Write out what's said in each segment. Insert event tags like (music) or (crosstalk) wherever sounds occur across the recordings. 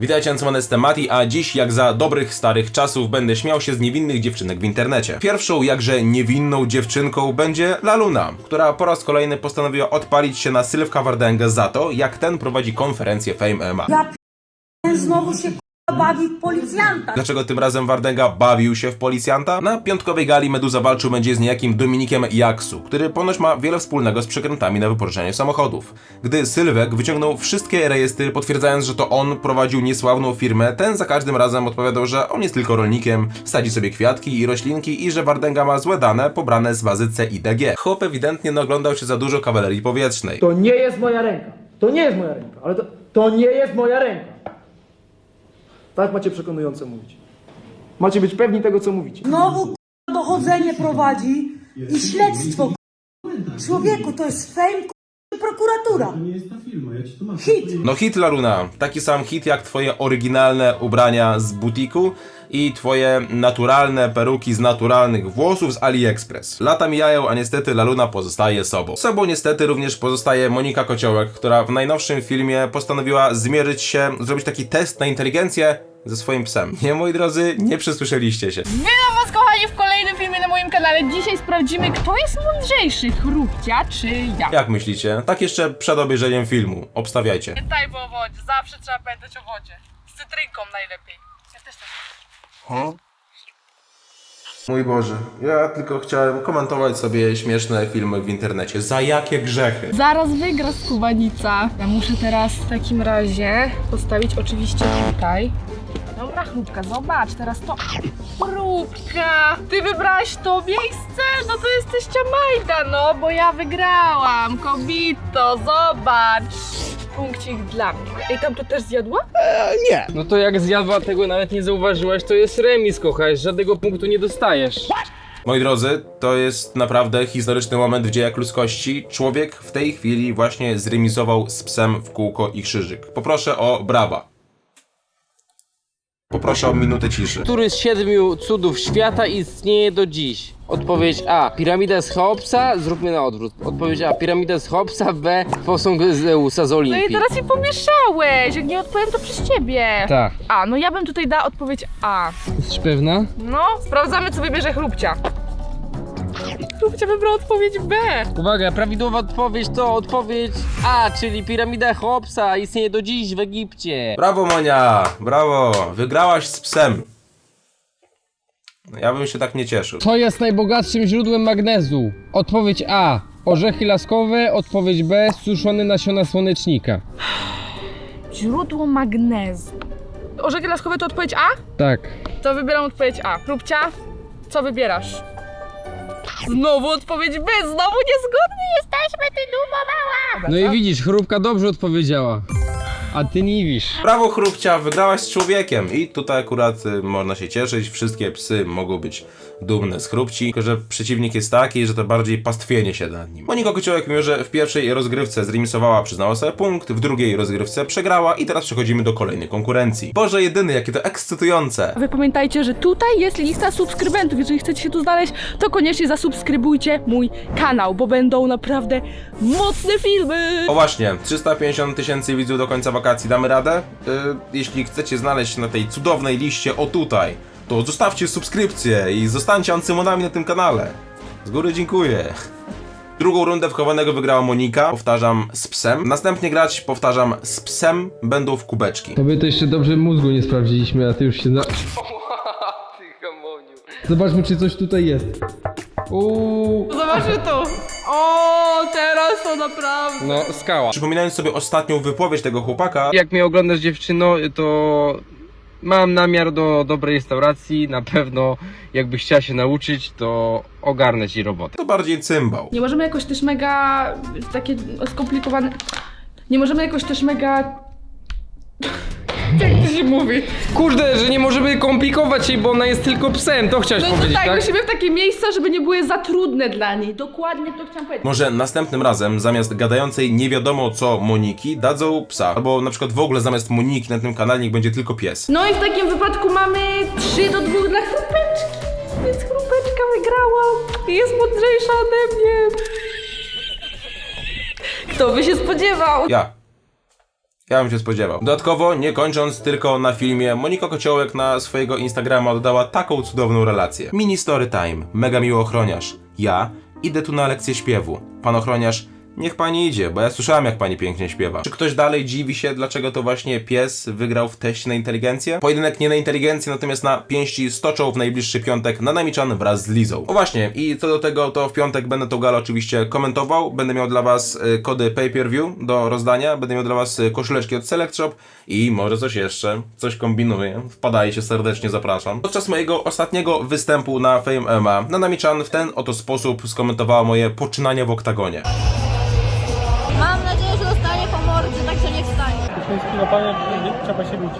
Witajcie, Ancymon jestem Mati, a dziś jak za dobrych starych czasów będę śmiał się z niewinnych dziewczynek w internecie. Pierwszą jakże niewinną dziewczynką będzie Laluna, która po raz kolejny postanowiła odpalić się na Sylwka Wardęgę za to, jak ten prowadzi konferencję Fame MMA. Ja p- znowu się bawi w policjanta. Dlaczego tym razem Wardęga bawił się w policjanta? Na piątkowej gali Meduza walczył będzie z niejakim Dominikiem Jaksu, który ponoć ma wiele wspólnego z przekrętami na wypożyczenie samochodów. Gdy Sylwek wyciągnął wszystkie rejestry, potwierdzając, że to on prowadził niesławną firmę, ten za każdym razem odpowiadał, że on jest tylko rolnikiem, sadzi sobie kwiatki i roślinki i że Wardęga ma złe dane pobrane z bazy CIDG. Chłop ewidentnie naoglądał się za dużo kawalerii powietrznej. To nie jest moja ręka. To nie jest moja ręka, ale to, to nie jest moja ręka. Tak macie przekonująco mówić. Macie być pewni tego, co mówicie. Znowu k***a dochodzenie prowadzi i śledztwo. k***a. Człowieku, to jest fame k***a, prokuratura. To nie jest ta firma, ja ci to mam. Hit. No hit Laruna, taki sam hit jak twoje oryginalne ubrania z butiku i twoje naturalne peruki z naturalnych włosów z AliExpress. Lata mijają, a niestety Laluna pozostaje sobą. Sobą niestety również pozostaje Monika Kociołek, która w najnowszym filmie postanowiła zmierzyć się, zrobić taki test na inteligencję ze swoim psem. Nie, moi drodzy, nie przesłyszeliście się. Witam was kochani w kolejnym filmie na moim kanale. Dzisiaj sprawdzimy kto jest mądrzejszy, chrupcia czy ja. Jak myślicie? Tak jeszcze przed obejrzeniem filmu. Obstawiajcie. Pamiętajmy o wodzie, zawsze trzeba pamiętać o wodzie. Z cytrynką najlepiej. Ja też tak. Mój Boże, ja tylko chciałem komentować sobie śmieszne filmy w internecie. Za jakie grzechy? Zaraz wygra skubanica. Ja muszę teraz w takim razie postawić oczywiście tutaj. Dobra, chrupka, zobacz, teraz to... Chrupka! Ty wybrałaś to miejsce? No to jesteś Majda, no, bo ja wygrałam. Kobito, zobacz! Punkcik dla mnie. Ej, tam to też zjadła? No to jak zjadła tego nawet nie zauważyłaś, to jest remis, kochaj, żadnego punktu nie dostajesz. Moi drodzy, to jest naprawdę historyczny moment w dziejach ludzkości. Człowiek w tej chwili właśnie zremisował z psem w kółko i krzyżyk. Poproszę o brawa. Poproszę o minutę ciszy. Który z siedmiu cudów świata istnieje do dziś? Odpowiedź A. Piramida z Cheopsa, zróbmy na odwrót. Odpowiedź A. Piramida z Cheopsa, B. Posąg Zeusa z No i Olimpii. teraz mi pomieszałeś. Jak nie odpowiem, to przez ciebie. Tak. A, no ja bym tutaj dała odpowiedź A. Jesteś pewna? No, sprawdzamy, co wybierze chrupcia. Chrupcia wybrał odpowiedź B. Uwaga, prawidłowa odpowiedź to odpowiedź A, czyli piramida Cheopsa istnieje do dziś w Egipcie. Brawo Monia, brawo, wygrałaś z psem. Ja bym się tak nie cieszył. Co jest najbogatszym źródłem magnezu? Odpowiedź A. Orzechy laskowe, odpowiedź B. Suszone nasiona słonecznika. Źródło magnezu. Orzechy laskowe to odpowiedź A? Tak. To wybieram odpowiedź A. Chrupcia, co wybierasz? Znowu odpowiedź B, znowu niezgodni jesteśmy, ty dumo mała! No i widzisz, chrupka dobrze odpowiedziała. A ty nie wisz. Brawo Chrupcia, wygrałaś z człowiekiem. I tutaj akurat y, można się cieszyć, wszystkie psy mogą być dumne z Chrupci, tylko że przeciwnik jest taki, że to bardziej pastwienie się nad nim. Monika Kociołek, mimo że w pierwszej rozgrywce zremisowała, przyznała sobie punkt, w drugiej rozgrywce przegrała i teraz przechodzimy do kolejnej konkurencji. Boże jedyny, jakie to ekscytujące. Wy pamiętajcie, że tutaj jest lista subskrybentów. Jeżeli chcecie się tu znaleźć, to koniecznie zasubskrybujcie mój kanał, bo będą naprawdę mocne filmy. O właśnie, 350 tysięcy widzów do końca wakacji, damy radę? Yy, jeśli chcecie znaleźć się na tej cudownej liście o tutaj, to zostawcie subskrypcję i zostańcie ancymonami na tym kanale. Z góry dziękuję. Drugą rundę wchowanego wygrała Monika, powtarzam, z psem. Następnie grać, powtarzam, z psem będą w kubeczki. Tobie to jeszcze dobrze mózgu nie sprawdziliśmy, a ty już się na... (laughs) Ty hamoniu. Zobaczmy, czy coś tutaj jest. Uuu. Zobaczmy tu. O, teraz to naprawdę. No, skała. Przypominając sobie ostatnią wypowiedź tego chłopaka, Jak mnie oglądasz dziewczyno, to mam namiar do dobrej restauracji. Na pewno jakbyś chciała się nauczyć, to ogarnę ci robotę. to bardziej cymbał. Nie możemy jakoś też mega takie skomplikowane. Nie możemy jakoś też mega. (laughs) Jak to się mówi? Kurde, że nie możemy komplikować jej, bo ona jest tylko psem, to chciałeś No to powiedzieć, tak, tak? musimy w takie miejsca, żeby nie były za trudne dla niej. Dokładnie to chciałam powiedzieć. Może następnym razem zamiast gadającej nie wiadomo co Moniki dadzą psa. Albo na przykład w ogóle zamiast Moniki na tym kanale niech będzie tylko pies. No i w takim wypadku mamy 3 do 2 dla chrupeczki. Więc chrupeczka wygrała i jest mądrzejsza ode mnie. Kto by się spodziewał? Ja. Ja bym się spodziewał. Dodatkowo, nie kończąc tylko na filmie, Monika Kociołek na swojego Instagrama oddała taką cudowną relację. Mini story time. Mega miły ochroniarz. Ja idę tu na lekcję śpiewu. Pan ochroniarz, niech pani idzie, bo ja słyszałem jak pani pięknie śpiewa. Czy ktoś dalej dziwi się, dlaczego to właśnie pies wygrał w teście na inteligencję? Pojedynek nie na inteligencję, natomiast na pięści stoczą w najbliższy piątek na Namichan wraz z Lizą. O właśnie, i co do tego, to w piątek będę tą galę oczywiście komentował. Będę miał dla was y, kody pay-per-view do rozdania, będę miał dla was y, koszuleczki od Select Shop i może coś jeszcze, coś kombinuję. Wpadajcie, serdecznie zapraszam. Podczas mojego ostatniego występu na Fame MMA, na Namichan w ten oto sposób skomentowała moje poczynania w oktagonie. Stanie. No panie, trzeba się bić.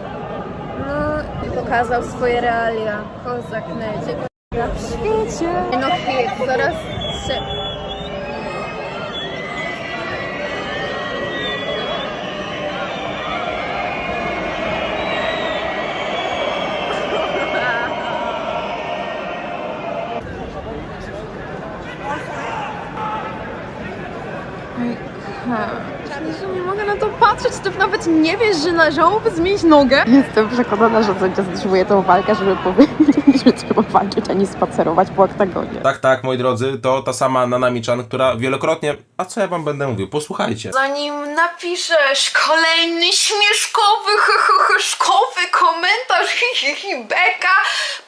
No i pokazał swoje realia. Kozak necie. w świecie. No hit, zaraz się... (laughs) Nie mogę to patrzeć, ty nawet nie wiesz, że należałoby zmienić nogę? Jestem przekonana, że sędzia zatrzymuje tę walkę, żeby powiedzieć, że trzeba walczyć, a nie spacerować po oktagonie. Tak, tak, moi drodzy, to ta sama Nanami-chan, która wielokrotnie... A co ja wam będę mówił? Posłuchajcie. Zanim napiszesz kolejny śmieszkowy, (laughs) szkowy komentarz, (laughs) hi, hi, hi, beka,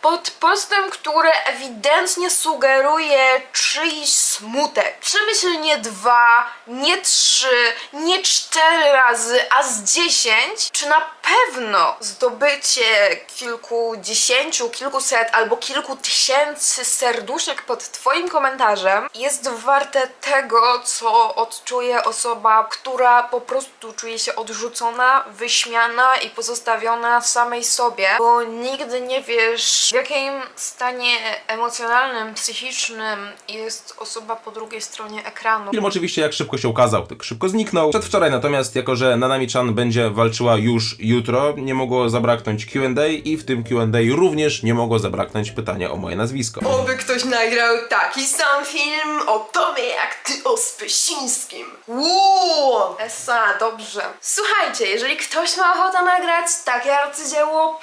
pod postem, który ewidentnie sugeruje czyjś smutek. Przemyśl nie dwa, nie trzy, nie cztery razy, a z dziesięć, czy na pewno zdobycie kilkudziesięciu, kilkuset albo kilku tysięcy serduszek pod twoim komentarzem jest warte tego, co odczuje osoba, która po prostu czuje się odrzucona, wyśmiana i pozostawiona samej sobie, bo nigdy nie wiesz, w jakim stanie emocjonalnym, psychicznym jest osoba po drugiej stronie ekranu. Film oczywiście jak szybko się ukazał, tak szybko zniknął. Przedwczoraj natomiast, jako że Nanami-chan będzie walczyła już jutro, nie mogło zabraknąć Q&A i w tym Q&A również nie mogło zabraknąć pytania o moje nazwisko. Oby ktoś nagrał taki sam film o tobie jak ty o Spysińskim. Uuu! Esa, dobrze. Słuchajcie, jeżeli ktoś ma ochotę nagrać takie arcydzieło,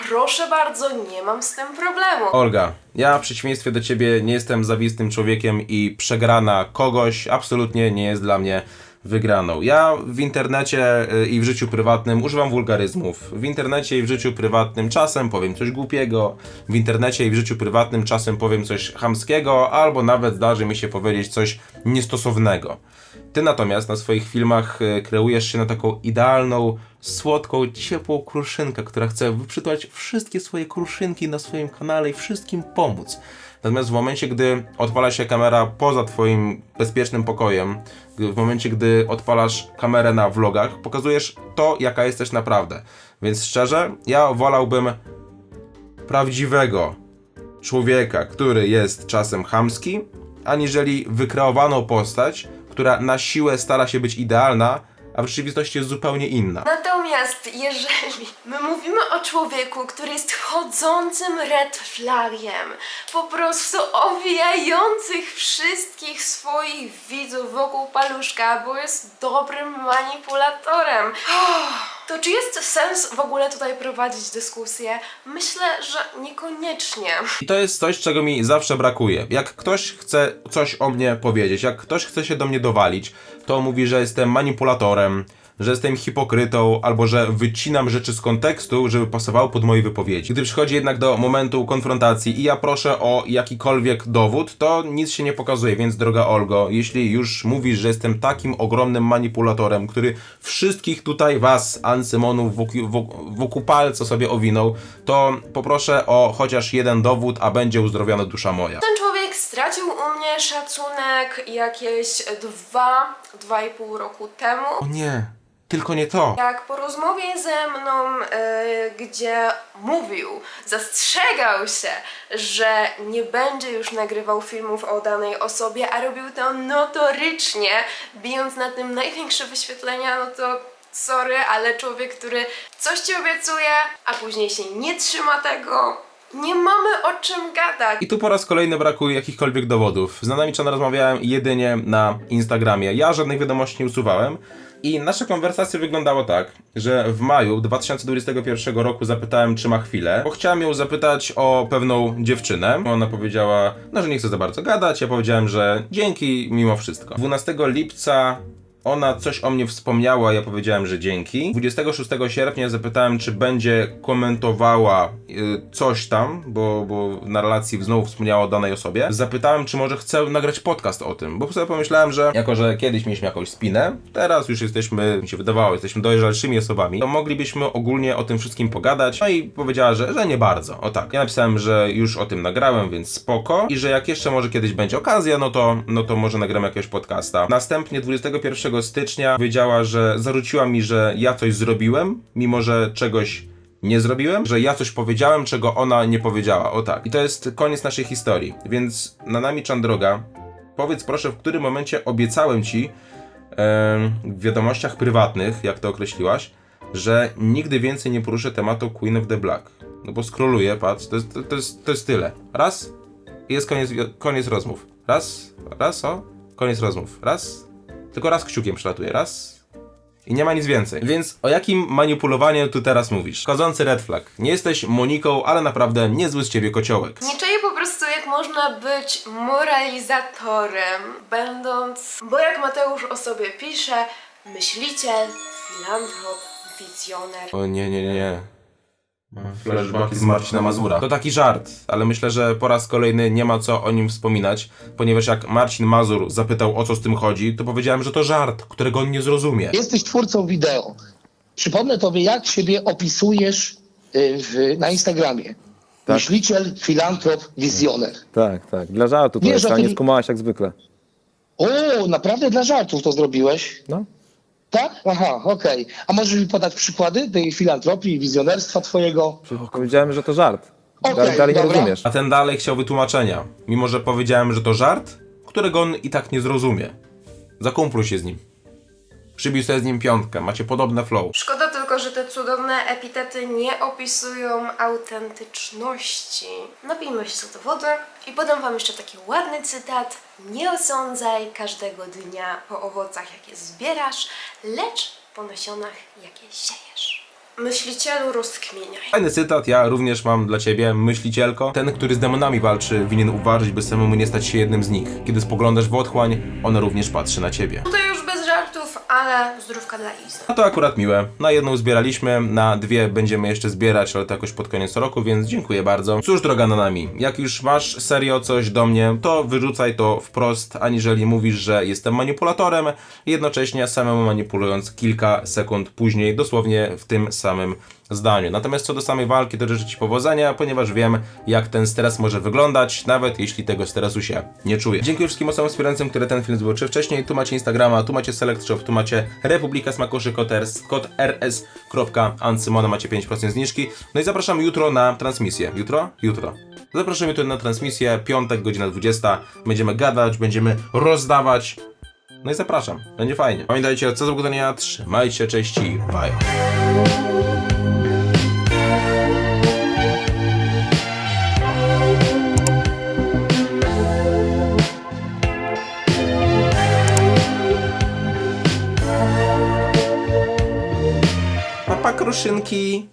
proszę bardzo, nie mam z tym problemu. Olga, ja w przeciwieństwie do ciebie nie jestem zawistym człowiekiem i przegrana kogoś absolutnie nie jest dla mnie wygraną. Ja w internecie y, i w życiu prywatnym używam wulgaryzmów. W internecie i w życiu prywatnym czasem powiem coś głupiego, w internecie i w życiu prywatnym czasem powiem coś chamskiego, albo nawet zdarzy mi się powiedzieć coś niestosownego. Ty natomiast na swoich filmach y, kreujesz się na taką idealną, słodką, ciepłą kruszynkę, która chce wyprzytłać wszystkie swoje kruszynki na swoim kanale i wszystkim pomóc. Natomiast w momencie, gdy odpala się kamera poza twoim bezpiecznym pokojem, w momencie, gdy odpalasz kamerę na vlogach, pokazujesz to, jaka jesteś naprawdę. Więc szczerze, ja wolałbym prawdziwego człowieka, który jest czasem chamski, aniżeli wykreowaną postać, która na siłę stara się być idealna, a w rzeczywistości jest zupełnie inna. Natomiast jeżeli my mówimy o człowieku, który jest chodzącym red flagiem, po prostu owijających wszystkich swoich widzów wokół paluszka, bo jest dobrym manipulatorem, to czy jest sens w ogóle tutaj prowadzić dyskusję? Myślę, że niekoniecznie. I to jest coś, czego mi zawsze brakuje. Jak ktoś chce coś o mnie powiedzieć, jak ktoś chce się do mnie dowalić, to mówi, że jestem manipulatorem, że jestem hipokrytą, albo że wycinam rzeczy z kontekstu, żeby pasowały pod moje wypowiedzi. Gdy przychodzi jednak do momentu konfrontacji i ja proszę o jakikolwiek dowód, to nic się nie pokazuje, więc droga Olgo, jeśli już mówisz, że jestem takim ogromnym manipulatorem, który wszystkich tutaj was, wokół, wokół palca sobie owinął, to poproszę o chociaż jeden dowód, a będzie uzdrowiona dusza moja. Ten człowiek stracił u mnie szacunek jakieś dwa, dwa i pół roku temu. O nie, tylko nie to. Jak po rozmowie ze mną, e, gdzie mówił, zastrzegał się, że nie będzie już nagrywał filmów o danej osobie, a robił to notorycznie, bijąc na tym największe wyświetlenia, no to sorry, ale człowiek, który coś ci obiecuje, a później się nie trzyma tego, nie mamy o czym gadać. I tu po raz kolejny brakuje jakichkolwiek dowodów. Z Nanami Chan rozmawiałem jedynie na Instagramie. Ja żadnych wiadomości nie usuwałem. I nasza konwersacja wyglądała tak, że w maju 2021 roku zapytałem, czy ma chwilę, bo chciałem ją zapytać o pewną dziewczynę. Ona powiedziała, no, że nie chce za bardzo gadać. Ja powiedziałem, że dzięki mimo wszystko. 12 lipca ona coś o mnie wspomniała, ja powiedziałem, że dzięki. 26 sierpnia zapytałem, czy będzie komentowała y, coś tam, bo, bo na relacji znowu wspomniała o danej osobie. Zapytałem, czy może chce nagrać podcast o tym, bo sobie pomyślałem, że jako, że kiedyś mieliśmy jakąś spinę, teraz już jesteśmy, mi się wydawało, jesteśmy dojrzalszymi osobami, to moglibyśmy ogólnie o tym wszystkim pogadać. No i powiedziała, że, że nie bardzo. O tak. Ja napisałem, że już o tym nagrałem, więc spoko. I że jak jeszcze może kiedyś będzie okazja, no to, no to może nagramy jakiegoś podcasta. Następnie 21 stycznia powiedziała, że zarzuciła mi, że ja coś zrobiłem, mimo że czegoś nie zrobiłem, że ja coś powiedziałem, czego ona nie powiedziała. O tak. I to jest koniec naszej historii. Więc na nami Chandroga, powiedz proszę, w którym momencie obiecałem ci em, w wiadomościach prywatnych, jak to określiłaś, że nigdy więcej nie poruszę tematu Queen of the Black. No bo scrolluję, patrz, to jest, to, to jest, to jest tyle. Raz i jest koniec, koniec rozmów. Raz, raz, o, koniec rozmów. Raz, tylko raz kciukiem przelatuję. Raz, i nie ma nic więcej. Więc o jakim manipulowaniu tu teraz mówisz? Chodzący red flag. Nie jesteś Moniką, ale naprawdę niezły z ciebie kociołek. Nie czaję po prostu, jak można być moralizatorem, będąc, bo jak Mateusz o sobie pisze, myśliciel, filantrop, wizjoner. O nie, nie, nie. Flashbacki z Marcina Mazura. To taki żart, ale myślę, że po raz kolejny nie ma co o nim wspominać, ponieważ jak Marcin Mazur zapytał o co z tym chodzi, to powiedziałem, że to żart, którego on nie zrozumie. Jesteś twórcą wideo. Przypomnę tobie, jak siebie opisujesz y, w, na Instagramie. Myśliciel, filantrop, wizjoner. Tak, tak. Dla żartu to Wiesz, jest, a nie skumałaś jak zwykle. O, naprawdę dla żartów to zrobiłeś? No. Tak? Aha, okej. A możesz mi podać przykłady tej filantropii i wizjonerstwa twojego? Powiedziałem, że to żart. Okej, dalej dalej nie dobra. rozumiesz. A ten dalej chciał wytłumaczenia, mimo że powiedziałem, że to żart, którego on i tak nie zrozumie. Zakumpluj się z nim. Przybij sobie z nim piątkę, macie podobne flow. Szkoda że te cudowne epitety nie opisują autentyczności. Napijmy się do wody i podam wam jeszcze taki ładny cytat. Nie osądzaj każdego dnia po owocach, jakie zbierasz, lecz po nasionach, jakie siejesz. Myślicielu rozkmieniaj. Fajny cytat, ja również mam dla ciebie, myślicielko. Ten, który z demonami walczy, winien uważać, by samemu nie stać się jednym z nich. Kiedy spoglądasz w otchłań, ona również patrzy na ciebie. Tutaj już bez żartów, ale zdrówka dla Izy. No to akurat miłe. Na jedną zbieraliśmy, na dwie będziemy jeszcze zbierać, ale to jakoś pod koniec roku, więc dziękuję bardzo. Cóż, droga Nanami, jak już masz serio coś do mnie, to wyrzucaj to wprost, aniżeli mówisz, że jestem manipulatorem, jednocześnie samemu manipulując kilka sekund później, dosłownie w tym samym zdaniu. Natomiast co do samej walki, to życzę Ci powodzenia, ponieważ wiem, jak ten stres może wyglądać, nawet jeśli tego stresu się nie czuję. Dziękuję wszystkim osobom wspierającym, które ten film zobaczyły wcześniej. Tu macie Instagrama, tu macie Select Shop, tu macie Republika Smakoszy Koters, kod rs.ancymona, macie 5% zniżki. No i zapraszam jutro na transmisję. Jutro? Jutro. Zapraszam jutro na transmisję, piątek, godzina 20. Będziemy gadać, będziemy rozdawać. No i zapraszam, będzie fajnie. Pamiętajcie, co z oglądania, trzymajcie cześć i bye. Kruszynki.